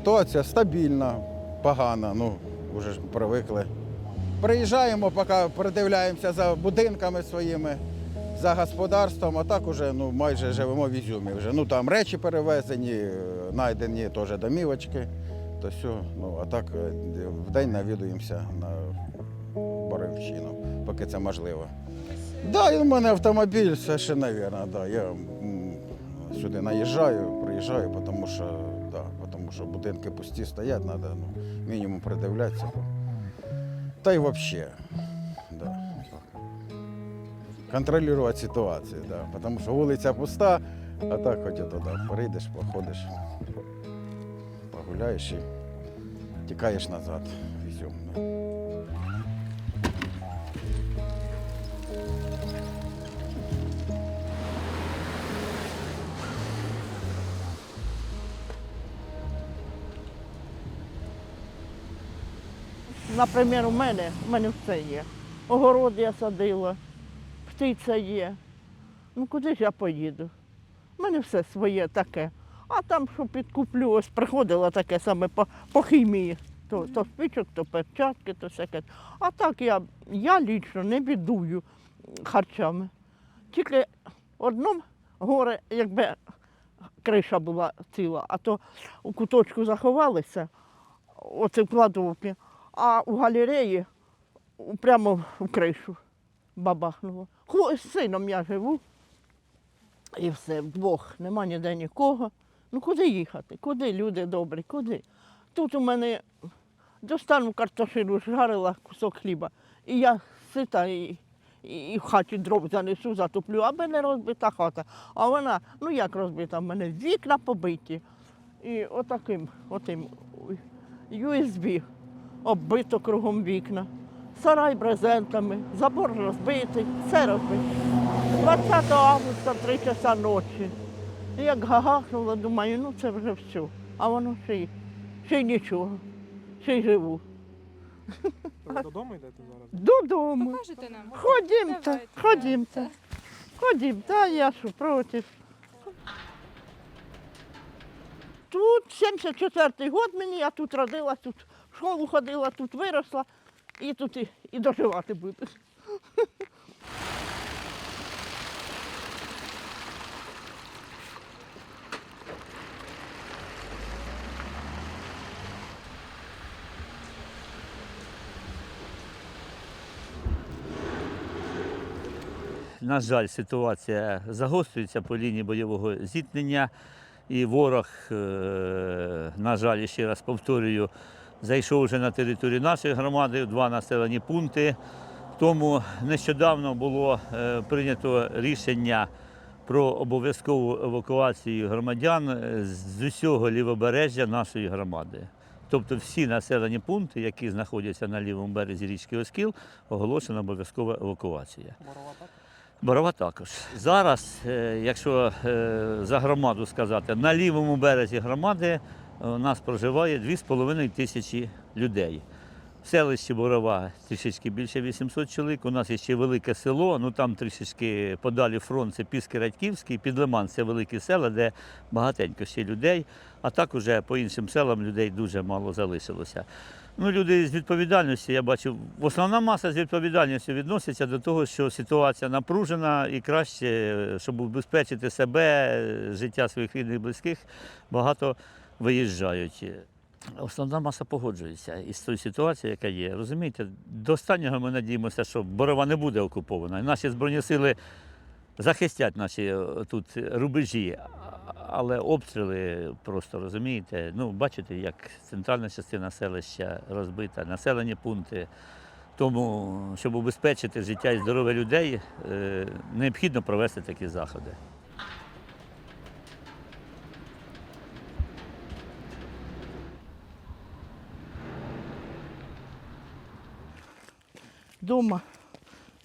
ситуація стабільна, погана, ну, вже ж привикли. Приїжджаємо, поки придивляємося за будинками своїми, за господарством, а так уже ну, майже живемо в Ізюмі. Вже. Ну, там речі перевезені, е, знайдені теж домівочки. То все. Ну, а так е, в день навідуємося на Боровщину, поки це можливо. Так, да, і в мене автомобіль, це ще, мабуть, да. Я сюди наїжджаю, приїжджаю, тому що, тому що будинки пусті стоять, треба ну, мінімум придивлятися. Та й взагалі. Да. Контролювати ситуацію, да. тому що вулиця пуста, а так хоч туди прийдеш, походиш, погуляєш і тікаєш назад в Наприклад, у мене, у мене все є. Огород я садила, птиця є. Ну куди ж я поїду? У мене все своє таке. А там, що підкуплю, ось приходила таке саме по, по хімії. То, то спичок, то перчатки, то всяке. А так я, я лічно не бідую харчами. Тільки одному горе, якби криша була ціла, а то у куточку заховалися, оце в кладовці, а у галереї прямо в кришу бабахнуло. З сином я живу. І все, вдвох, нема ніде нікого. Ну куди їхати? Куди люди добрі? Куди? Тут у мене достану картошину, жарила кусок хліба. І я сита і, і, і в хаті дров занесу, затоплю, аби не розбита хата. А вона, ну як розбита, в мене вікна побиті. І отаким, отим USB оббито кругом вікна. Сарай брезентами, забор розбитий, все розбито. 20 августа, 3 часа ночі. І Як гагахнула, думаю, ну це вже все. А воно ще й, ще й нічого, ще й живу. То ви додому йдете зараз? Додому. Покажете нам? Ходімте, Давайте, ходімте. Ходім, та я що проти. Тут 74-й год мені, я тут родилась, тут школу ходила, тут виросла і тут і, і доживати буду. На жаль, ситуація загострюється по лінії бойового зіткнення, і ворог, е, на жаль, ще раз повторюю, зайшов вже на територію нашої громади два населені пункти. Тому нещодавно було е, прийнято рішення про обов'язкову евакуацію громадян е, з усього лівобережжя нашої громади. Тобто всі населені пункти, які знаходяться на лівому березі річки Оскіл, оголошена обов'язкова евакуація. Борова так? Борова також. Зараз, е, якщо за громаду сказати, на лівому березі громади у нас проживає 2,5 тисячі людей. В селищі Борова трішечки більше 800 чоловік. У нас є ще велике село, ну там трішечки подалі фронт, це Піски-Радьківський, Підлиман це великі села, де багатенько ще людей. А так уже по іншим селам людей дуже мало залишилося. Ну, люди з відповідальністю, я бачу, основна маса з відповідальністю відноситься до того, що ситуація напружена і краще, е, щоб убезпечити себе, е, життя своїх рідних близьких, багато виїжджають. Основна маса погоджується із тою ситуацією, яка є. Розумієте, до останнього ми надіємося, що Борова не буде окупована. Наші збройні сили захистять наші е, тут рубежі, але обстріли просто розумієте. Ну, бачите, як центральна частина селища розбита, населені пункти. Тому, щоб убезпечити життя і здоров'я людей, е, необхідно провести такі заходи. Дома.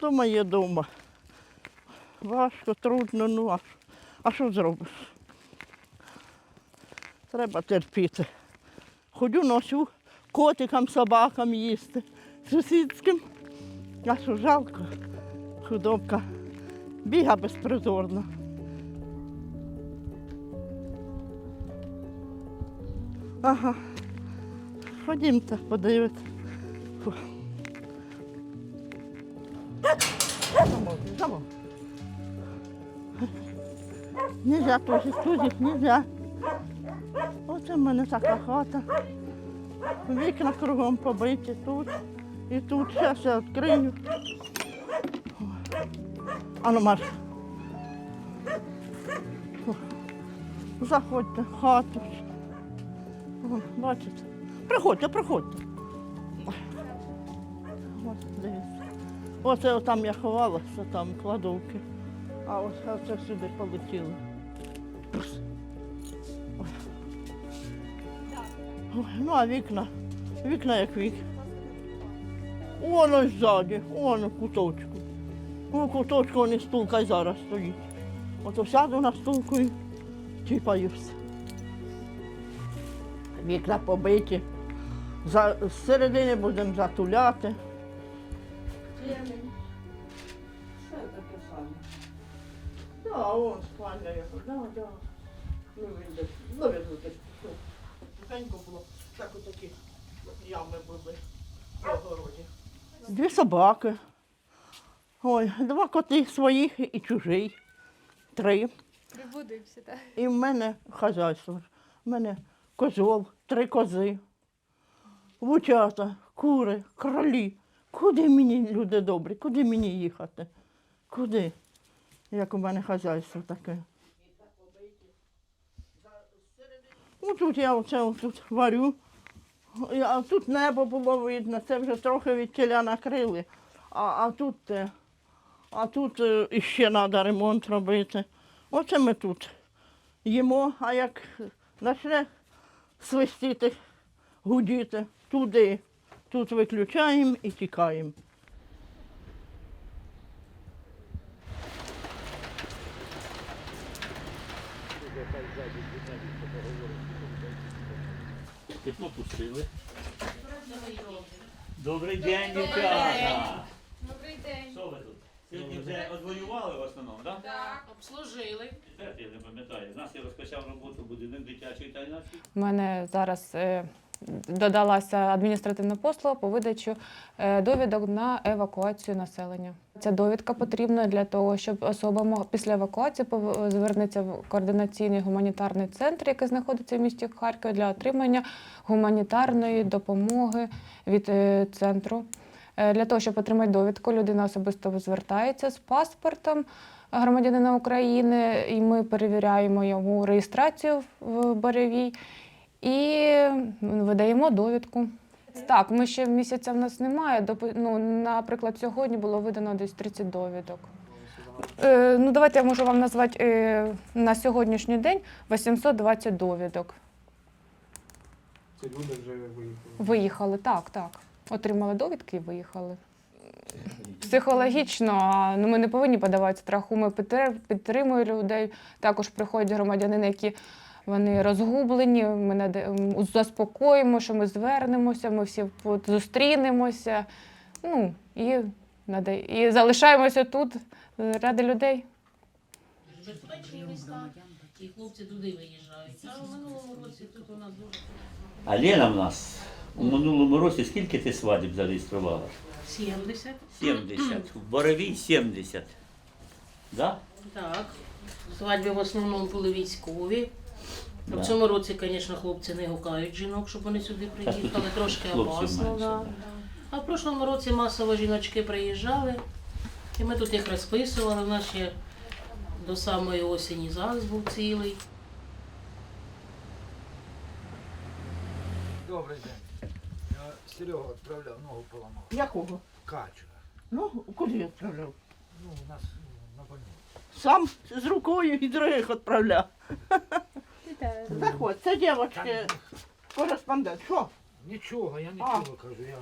Дома є дома. Важко, трудно, ну а, а що зробиш? Треба терпіти. Ходю носю котикам, собакам їсти, сусідським. А що жалко, худобка. Біга безпризорно. Ага. Ходімте, подивитися. Замовкни. Нельзя тузик, тузик, нельзя. Оце в мене така хата. Вікна кругом побиті тут і тут. Зараз я відкрию. Ану. Фу. Заходьте в хату. Бачите? Приходьте, приходьте. Оце там я ховалася, там кладовки. А ось це сюди полетіло. Ну, а вікна, вікна як вік. Воно ззаді, воно в куточку. У куточку вони стулка й зараз стоїть. Ото сяду на стулку і чіпаюся. Вікна побиті. З середини будемо затуляти. Все таке саме. Да, он спальня його, да, да. Ну, він десь, ну, він десь. Тихенько було, так отакі ями були в огороді. Дві собаки. Ой, два коти своїх і чужий. Три. Прибудився, так. І в мене хазяйство. В мене козол, три кози, вучата, кури, кролі. Куди мені, люди добрі, куди мені їхати? Куди? Як у мене хазяйство таке. Ну тут я оце тут варю. А тут небо було видно, це вже трохи від тіля накрили. А, а тут, те, а тут е, іще треба ремонт робити. Оце ми тут їмо, а як почне свистіти, гудіти, туди, тут виключаємо і тікаємо. Тепло пустили. Добрий день, дівчата. Добрий день. Що ви тут? Сьогодні вже одвоювали в основному, так? Так, обслужили. Я не пам'ятаю. З нас я розпочав роботу будинок дитячої та. У мене зараз е, додалася адміністративна послуга по видачу е, довідок на евакуацію населення. Ця довідка потрібна для того, щоб особа після евакуації звернеться в координаційний гуманітарний центр, який знаходиться в місті Харкові, для отримання гуманітарної допомоги від е, центру. Е, Для того, щоб отримати довідку, людина особисто звертається з паспортом громадянина України, і ми перевіряємо йому реєстрацію в Боревій і видаємо довідку. Так, ми ще місяця в нас немає. Ну, наприклад, сьогодні було видано десь 30 довідок. Е, ну, давайте я можу вам назвати е, на сьогоднішній день 820 довідок. Ці люди вже виїхали. Виїхали, так, так. Отримали довідки і виїхали. Психологічно а, ну, ми не повинні подавати страху. Ми підтримуємо людей. Також приходять громадянини, які вони розгублені. Ми наде- м, заспокоїмо, що ми звернемося, ми всі зустрінемося. Ну, і, наде- і залишаємося тут ради людей. І хлопці туди виїжджають. А в минулому році тут у нас дуже А Лена в нас у минулому році скільки ти свадіб зареєструвала? 70. 70. В Боровій 70. Да? Так. Свадьби в основному були військові. Да. В цьому році, звісно, хлопці не гукають жінок, щоб вони сюди приїхали. Трошки опасно. Да. А в прошлому році масово жіночки приїжджали, і ми тут їх розписували. У нас ще до самої осені ЗАГС був цілий. Добрий день. Я Серега відправляв, ногу поламав. Якого? Качу. Ну, куди відправляв? Ну, у нас ну, на больницю. Сам з рукою і других відправляв. Заходь, це дівчатки, кореспондент. Що? Нічого, я А. нічого кажу. Я...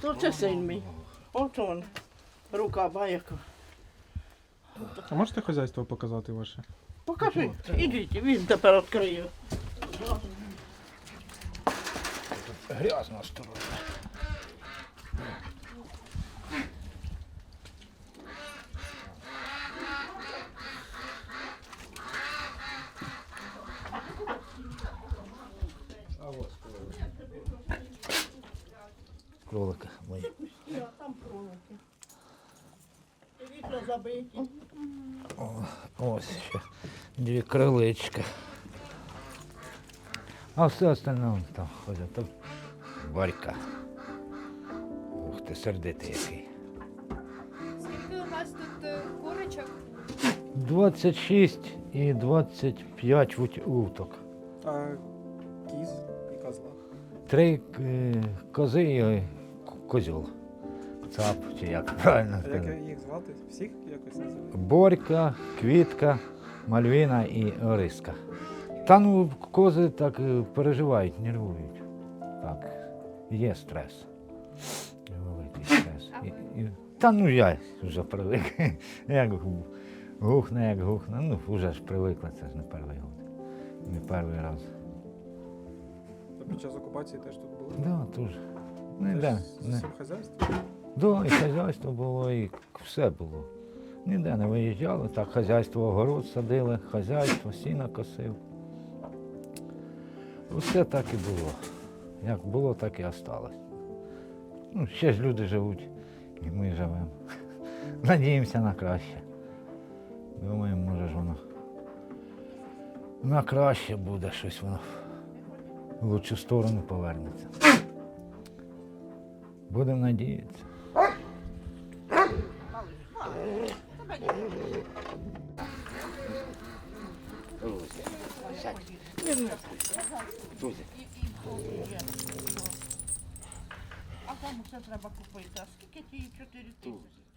То це син мій. От он. Рука баяка. А можете хазяйство показати ваше? Покажи, ідіть, він тепер відкриє. Грязно осторожно. Кролики мої. Там кролики. Вікна забиті. Ось ще дві крилички. А все остальне там ходять. Там Варька. Ух ти, сердитий який. Скільки у вас тут е, курочок? 26 і 25 вут- уток. А кіз і козла. Три е, кози і козьол. Цап, чи як правильно А як їх звати? Всіх якось називають? Борька, Квітка, Мальвіна і Ориска. Та ну кози так е, переживають, нервують. Так, є стрес. Великий стрес. І, і, та ну я вже привик. Як гухне, як гухне. Ну, вже ж привикла, це ж не перший год. Не перший раз. А під час окупації теж тут були? Да, тож. Теж да, з не. усім хазяйством? Да, і хазяйство було, і все було. Ніде не виїжджали, так хазяйство огород садили, хазяйство, сіна косив. Усе так і було. Як було, так і осталось. Ну, ще ж люди живуть, і ми живемо. Надіємося на краще. Думаємо, може ж воно на краще буде щось воно в лучшу сторону повернеться. Будемо надіятися. А там все треба купити. А скільки ті 4 тисячі?